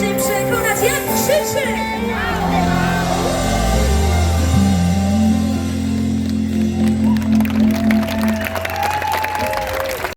się przekonać, jak krzyczy!